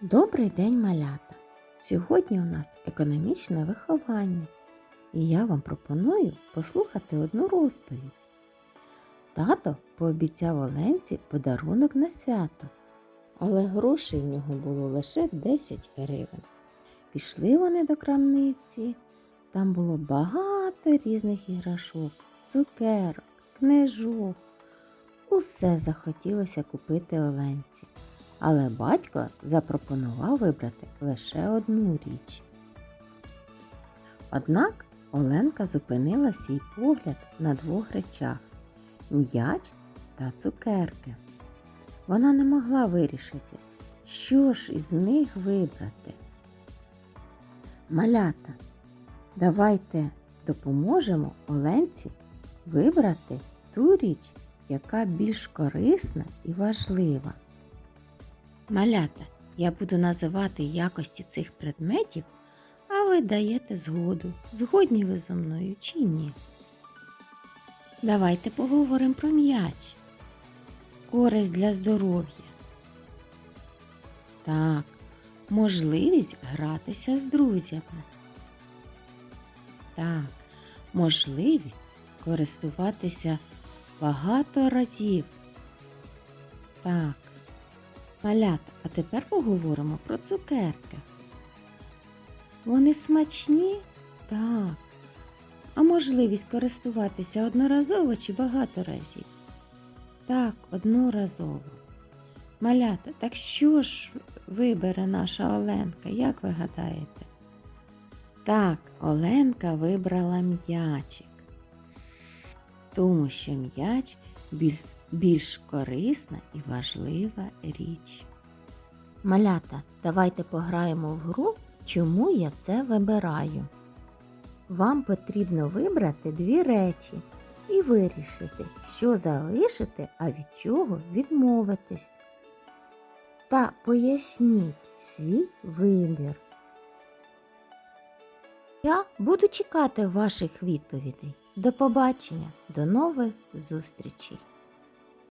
Добрий день, малята! Сьогодні у нас економічне виховання, і я вам пропоную послухати одну розповідь. Тато пообіцяв Оленці подарунок на свято, але грошей в нього було лише 10 гривень. Пішли вони до крамниці. Там було багато різних іграшок, цукерок, книжок. Усе захотілося купити Оленці. Але батько запропонував вибрати лише одну річ. Однак Оленка зупинила свій погляд на двох речах м'яч та цукерки. Вона не могла вирішити, що ж із них вибрати. Малята, давайте допоможемо Оленці вибрати ту річ, яка більш корисна і важлива. Малята, я буду називати якості цих предметів, а ви даєте згоду. Згодні ви зі мною чи ні? Давайте поговоримо про м'яч. Користь для здоров'я. Так, можливість гратися з друзями. Так, можливість користуватися багато разів. Так. Малята, а тепер поговоримо про цукерки. Вони смачні? Так. А можливість користуватися одноразово чи багато разів? Так, одноразово. Малята, так що ж вибере наша Оленка, як ви гадаєте? Так, Оленка вибрала м'ячик, тому що м'яч більш, більш корисна і важлива річ. Малята, давайте пограємо в гру, чому я це вибираю. Вам потрібно вибрати дві речі і вирішити, що залишити, а від чого відмовитись. Та поясніть свій вибір. Я буду чекати ваших відповідей. До побачення, до нових зустрічей!